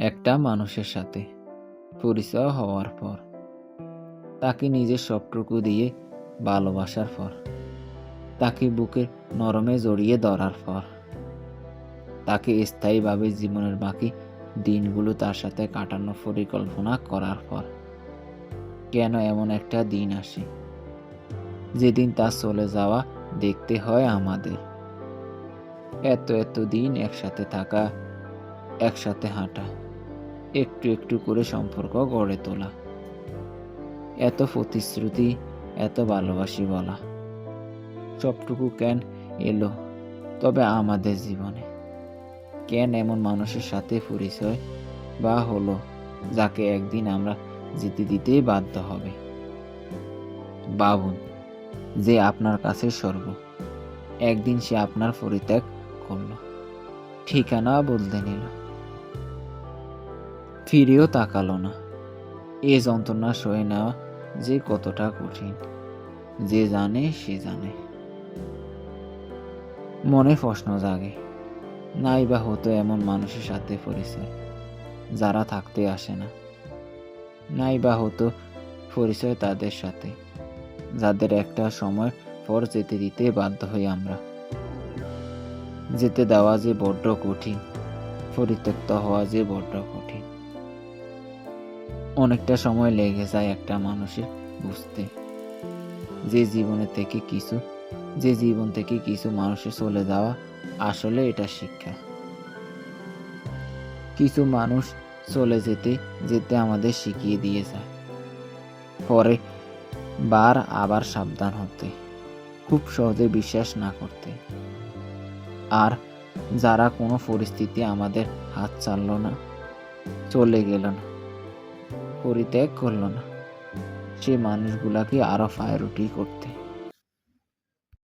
একটা মানুষের সাথে পরিচয় হওয়ার পর, তাকে নিজের সবটুকু দিয়ে ভালোবাসার পর, তাকে বুকের নরমে জড়িয়ে ধরার পর, তাকে স্থায়ীভাবে জীবনের বাকি দিনগুলো তার সাথে কাটানোর পরিকল্পনা করার পর, কেন এমন একটা দিন আসে? যেদিন তার চলে যাওয়া দেখতে হয় আমাদের। এত এত দিন একসাথে থাকা, একসাথে হাঁটা। একটু একটু করে সম্পর্ক গড়ে তোলা। এত প্রতিশ্রুতি, এত ভালোবাসি বলা। সবটুকু কেন এলো, তবে আমাদের জীবনে। কেন এমন মানুষের সাথে পরিচয় বা হলো, যাকে একদিন আমরা জিতে দিতেই বাধ্য হবে। বাবুন যে আপনার কাছে স্বর্গ একদিন সে আপনার পরিত্যাগ করল। ঠিকানা বলতে নিল। ফিরেও তাকালো না। এ যন্ত্রণা সয়ে নেওয়া যে কতটা কঠিন, যে জানে সে জানে। মনে প্রশ্ন জাগে নাই বা হতো এমন মানুষের সাথে পরিচয়, যারা থাকতে আসে না। নাই বা হতো পরিচয় তাদের সাথে, যাদের একটা সময় পর যেতে দিতে বাধ্য হই আমরা। যেতে দেওয়া যে বড্ড কঠিন, পরিত্যক্ত হওয়া যে বড্ড কঠিন। অনেকটা সময় লেগে যায় একটা মানুষের বুঝতে। যে জীবনে থেকে কিছু, যে জীবন থেকে কিছু মানুষের চলে যাওয়া আসলে এটা শিক্ষা। কিছু মানুষ চলে যেতে যেতে আমাদের শিখিয়ে দিয়ে যায়। পরে বার আবার সাবধান হতে, খুব সহজে বিশ্বাস না করতে। আর যারা কোনো পরিস্থিতি আমাদের হাত ছাড়লো না, চলে গেল না। পরিত্যাগ করল না। সে মানুষগুলাকে আরও ফায়ারুটি করতে।